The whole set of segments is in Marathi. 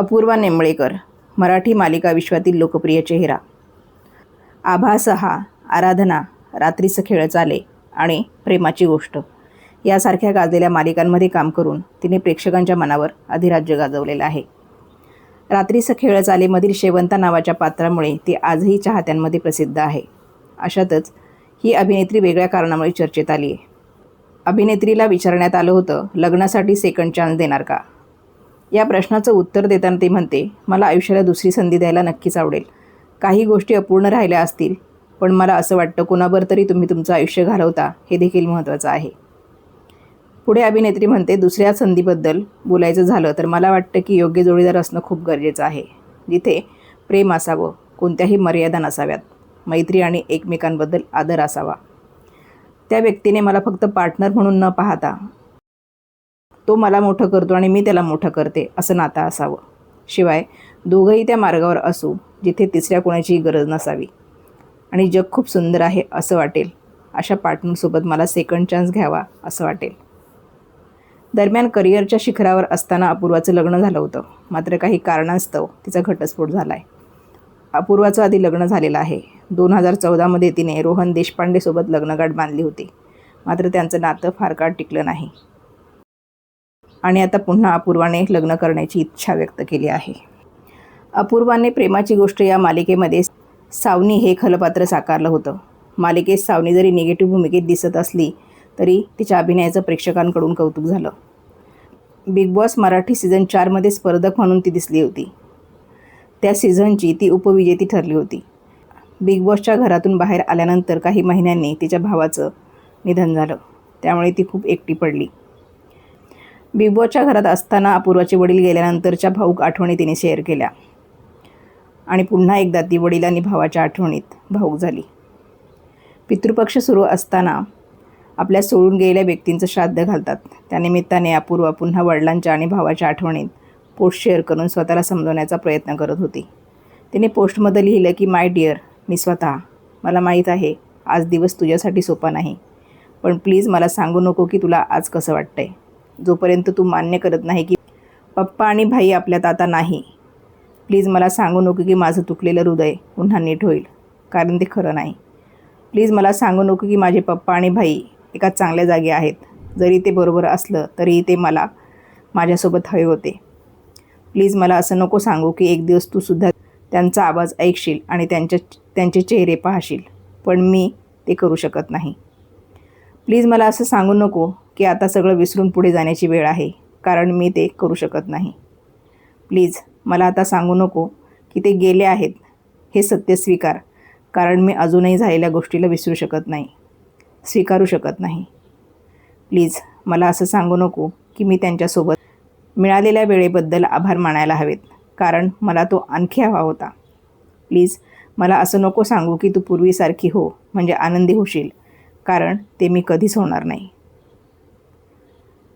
अपूर्वा नेमळेकर मराठी मालिका विश्वातील लोकप्रिय चेहरा. आभासहा आराधना रात्रीचं खेळ चाले आणि प्रेमाची गोष्ट. यासारख्या गाजलेल्या मालिकांमध्ये काम करून तिने प्रेक्षकांच्या मनावर अधिराज्य गाजवलेलं आहे. रात्रीचं खेळ चालेमधील शेवंता नावाच्या पात्रामुळे ती आजही चाहत्यांमध्ये प्रसिद्ध आहे. अशातच ही अभिनेत्री वेगळ्या कारणामुळे चर्चेत आली आहे अभिनेत्रीला विचारण्यात आलं होतं लग्नासाठी सेकंड चान्स देणार का? या प्रश्नाचं उत्तर देताना ती म्हणते मला आयुष्याला दुसरी संधी द्यायला नक्कीच आवडेल. काही गोष्टी अपूर्ण राहिल्या असतील पण मला असं वाटतं कोणावर तरी तुम्ही तुमचं आयुष्य घालवता हे देखील महत्त्वाचं आहे. पुढे अभिनेत्री म्हणते दुसऱ्या संधीबद्दल बोलायचं झालं तर मला वाटतं की योग्य जोडीदार असणं खूप गरजेचं आहे. जिथे प्रेम असावं कोणत्याही मर्यादा नसाव्यात. मैत्री आणि एकमेकांबद्दल आदर असावा. त्या व्यक्तीने मला फक्त पार्टनर म्हणून न पाहता तो मला मोठं करतो आणि मी त्याला मोठं करते असं नातं असावं. शिवाय दोघंही त्या मार्गावर असू जिथे तिसऱ्या कोणाचीही गरज नसावी. आणि जग खूप सुंदर आहे असं वाटेल. अशा पार्टनरसोबत मला सेकंड चान्स घ्यावा असं वाटेल. दरम्यान करिअरच्या शिखरावर असताना अपूर्वाचं लग्न झालं होतं. मात्र काही कारणास्तव तिचा घटस्फोट झाला आहे अपूर्वाचं आधी लग्न झालेलं आहे. दोन हजार चौदामध्ये तिने रोहन देशपांडेसोबत लग्नगाठ बांधली होती. मात्र त्यांचं नातं फार काळ टिकलं नाही. आणि आता पुन्हा अपूर्वाने लग्न करण्याची इच्छा व्यक्त केली आहे. अपूर्वाने प्रेमाची गोष्ट या मालिकेमध्ये सावनी हे खलपात्र साकारलं होतं. मालिकेत सावनी जरी निगेटिव्ह भूमिकेत दिसत असली तरी तिच्या अभिनयाचं प्रेक्षकांकडून कौतुक झालं. बिग बॉस मराठी सीझन चारमध्ये स्पर्धक म्हणून ती दिसली होती. त्या सीझनची ती उपविजेती ठरली होती. बिग बॉसच्या घरातून बाहेर आल्यानंतर काही महिन्यांनी तिच्या भावाचं निधन झालं. त्यामुळे ती खूप एकटी पडली. बिग बॉसच्या घरात असताना अपूर्वाचे वडील गेल्यानंतरच्या भाऊक आठवणी तिने शेअर केल्या. आणि पुन्हा एकदा ती वडील आणि भावाच्या आठवणीत भाऊक झाली. पितृपक्ष सुरू असताना आपल्या सोडून गेलेल्या व्यक्तींचं श्राद्ध घालतात. त्यानिमित्ताने अपूर्वा पुन्हा वडिलांच्या आणि भावाच्या आठवणीत पोस्ट शेअर करून स्वतःला समजवण्याचा प्रयत्न करत होती. तिने पोस्टमध्ये लिहिलं की माय डिअर मी स्वतः. मला माहीत आहे आज दिवस तुझ्यासाठी सोपा नाही. पण प्लीज मला सांगू नको की तुला आज कसं वाटतंय. जोपर्यंत तू मान्य करत नाही की पप्पा आणि भाई आपल्यात आता नाही. प्लीज मला सांगू नको की माझं तुटलेलं हृदय पुन्हा नीट होईल कारण ते खरं नाही. प्लीज मला सांगू नको की माझे पप्पा आणि भाई एका चांगल्या जागी आहेत. जरी ते बरोबर असलं तरीही ते मला माझ्यासोबत हवे होते. प्लीज मला असं नको सांगू की एक दिवस तू सुद्धा त्यांचा आवाज ऐकशील आणि त्यांच्या त्यांचे चेहरे पाहशील पण मी ते करू शकत नाही. प्लीज मला असं सांगू नको की आता सगळं विसरून पुढे जाण्याची वेळ आहे कारण मी ते करू शकत नाही. प्लीज मला आता सांगू नको की ते गेले आहेत हे सत्य स्वीकार कारण मी अजूनही झालेल्या गोष्टीला विसरू शकत नाही स्वीकारू शकत नाही. प्लीज मला असं सांगू नको की मी त्यांच्यासोबत मिळालेल्या वेळेबद्दल आभार मानायला हवेत कारण मला तो आणखी हवा होता. प्लीज मला असं नको सांगू की तू पूर्वीसारखी हो म्हणजे आनंदी होशील कारण ते मी कधीच होणार नाही.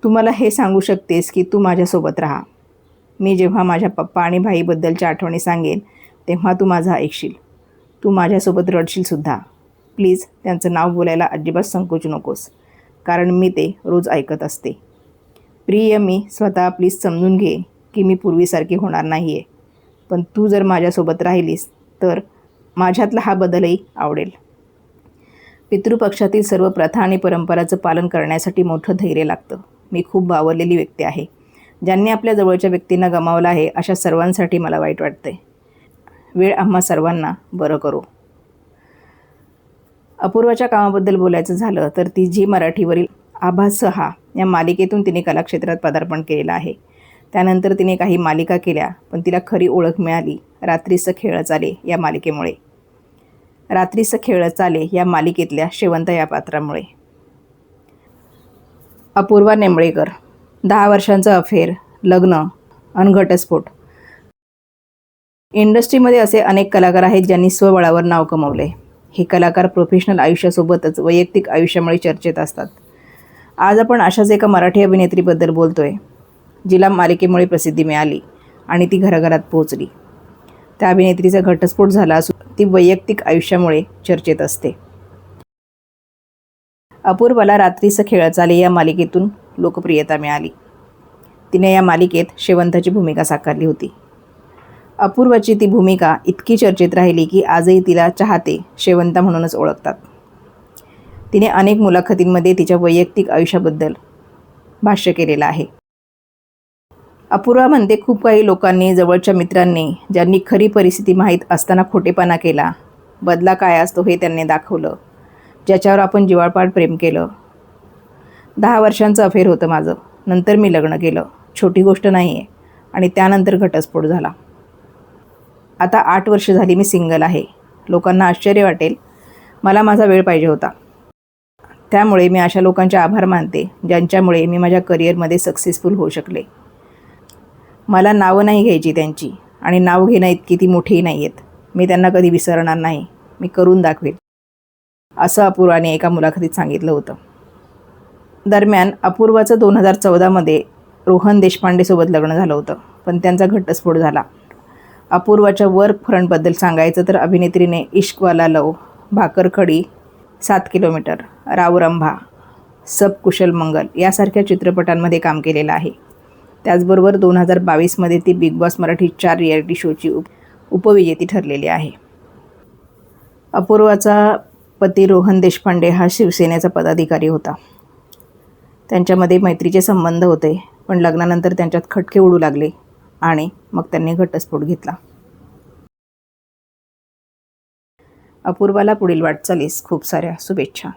तू मला हे सांगू शकतेस की तू माझ्यासोबत राहा. मी जेव्हा माझ्या पप्पा आणि भाईबद्दलच्या आठवणी सांगेन तेव्हा तू माझं ऐकशील. तू माझ्यासोबत रडशीलसुद्धा प्लीज त्यांचं नाव बोलायला अजिबात संकोच नकोस कारण मी ते रोज ऐकत असते. प्रिय मी स्वतः प्लीज समजून घे की मी पूर्वीसारखी होणार नाही आहे पण तू जर माझ्यासोबत राहिलीस तर माझ्यातला हा बदलही आवडेल. पितृपक्षातील सर्व प्रथा आणि परंपराचं पालन करण्यासाठी मोठं धैर्य लागतं. मी खूप बावरलेली व्यक्ती आहे. ज्यांनी आपल्या जवळच्या व्यक्तींना गमावलं आहे अशा सर्वांसाठी मला वाईट वाटते वेळ आम्हा सर्वांना बरं करू. अपूर्वाच्या कामाबद्दल बोलायचं झालं तर ती जी मराठीवरील आभासहा या मालिकेतून तिने कलाक्षेत्रात पदार्पण केलेलं आहे. त्यानंतर तिने काही मालिका केल्या पण तिला खरी ओळख मिळाली. रात्रीचं खेळ चाले या मालिकेमुळे. रात्रीचं खेळ चाले या मालिकेतल्या शेवंत या पात्रामुळे. अपूर्वा नेमळेकर दहा वर्षांचं अफेअर लग्न अनघटस्फोट इंडस्ट्रीमध्ये असे अनेक कलाकार आहेत ज्यांनी स्वबळावर नाव कमवले. हे कलाकार प्रोफेशनल आयुष्यासोबतच वैयक्तिक आयुष्यामुळे चर्चेत असतात. आज आपण अशाच एका मराठी अभिनेत्रीबद्दल बोलतोय जिला मालिकेमुळे प्रसिद्धी मिळाली आणि ती घराघरात पोहोचली. त्या अभिनेत्रीचा घटस्फोट झाला असून ती वैयक्तिक आयुष्यामुळे चर्चेत असते. अपूर्वाला रात्रीचं खेळ चाले या मालिकेतून लोकप्रियता मिळाली. तिने या मालिकेत शेवंताची भूमिका साकारली होती. अपूर्वाची ती भूमिका इतकी चर्चेत राहिली की आजही तिला चाहते शेवंता म्हणूनच ओळखतात. तिने अनेक मुलाखतींमध्ये तिच्या वैयक्तिक आयुष्याबद्दल भाष्य केलेलं आहे. अपूर्वा म्हणते खूप काही लोकांनी जवळच्या मित्रांनी ज्यांनी खरी परिस्थिती माहीत असताना खोटेपणा केला बदला काय असतो हे त्यांनी दाखवलं. ज्याच्यावर आपण जिवाळपाड प्रेम केलं. दहा वर्षांचं अफेअर होतं माझं. नंतर मी लग्न केलं. छोटी गोष्ट नाही आहे आणि त्यानंतर घटस्फोट झाला. आता आठ वर्ष झाली मी सिंगल आहे. लोकांना आश्चर्य वाटेल. मला माझा वेळ पाहिजे होता. त्यामुळे मी अशा लोकांचे आभार मानते ज्यांच्यामुळे मी माझ्या करिअरमध्ये सक्सेसफुल होऊ शकले. मला नावं नाही घ्यायची त्यांची. आणि नाव घेणं इतकी ती मोठीही नाही आहेत मी त्यांना कधी विसरणार नाही. मी करून दाखवेल. असं अपूर्वाने एका मुलाखतीत सांगितलं होतं. दरम्यान अपूर्वाचं दोन हजार चौदामध्ये रोहन देशपांडेसोबत लग्न झालं होतं पण त्यांचा घटस्फोट झाला. अपूर्वाच्या वर्क फ्रंटबद्दल सांगायचं तर अभिनेत्रीने इश्कवाला लव भाकरखडी सात किलोमीटर रावरंभा सब कुशल मंगल यासारख्या चित्रपटांमध्ये काम केलेलं आहे. त्याचबरोबर दोन हजार बावीसमध्ये ती बिग बॉस मराठी चार रियालिटी शोची उप उपविजेती ठरलेली आहे. अपूर्वाचा पती रोहन देशपांडे हा शिवसेनेचा पदाधिकारी होता. त्यांच्यामध्ये मैत्रीचे संबंध होते पण लग्नानंतर त्यांच्यात खटके उडू लागले आणि मग त्यांनी घटस्फोट घेतला. अपूर्वाला पुढील वाटचालीस खूप साऱ्या शुभेच्छा.